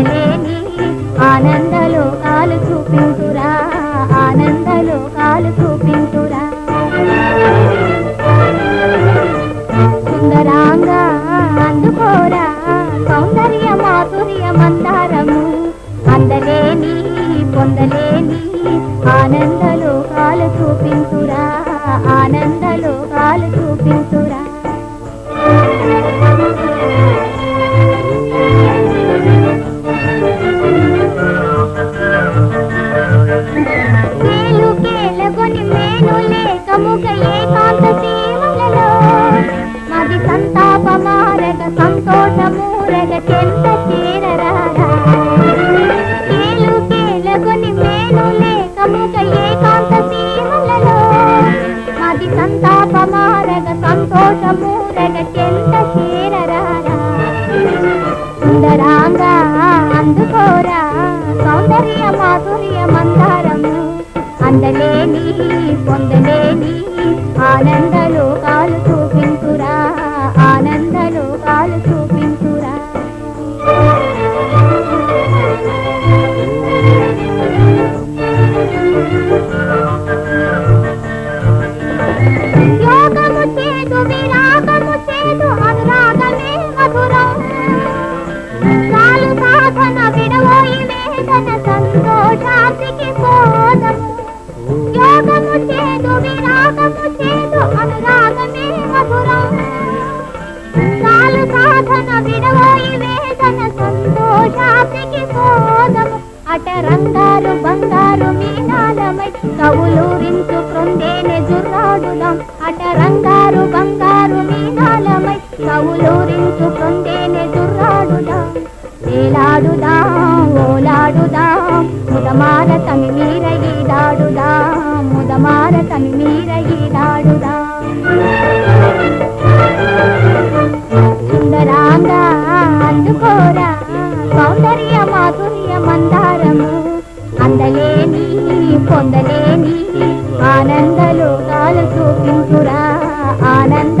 పొందలేని ఆనందలో కాలు చూపించురా ఆనందలో కాలు చూపించురా. సుందరాంగా అందుకోరా సౌందర్య మాధుర్య మందారము. అందలేని పొందలేని ఆనందలో కాలు చూపించురా. సంతోష మూరగ చెంత చేరరారా సుందరాంగా అందుకోరా సౌందర్య మాధుర్య మందారము. అందలేని పొందలేని ఆనందలోక యోగము చేదు విరాగము చేదు అనురాగమే మధురం. చాలు సాధన విడవోయి వేదన యోగము చేదు విరాగము చేదు అనురాగమే మధురం. చాలు సాధన విడవోయి వేదన అట రంగారు బంగారు మీనాలమై కవులూరించు కృందేనే జుర్రాడుదాం ಕಣ್ಣೀರ ಈಡಾಡುದ ಸುಂದರಾಂಗ అందుకోరా సౌందర్య మాధుర్య మందారము. అందలేని పొందలేని ఆనందలోకాలు చూపించురా. ఆనంద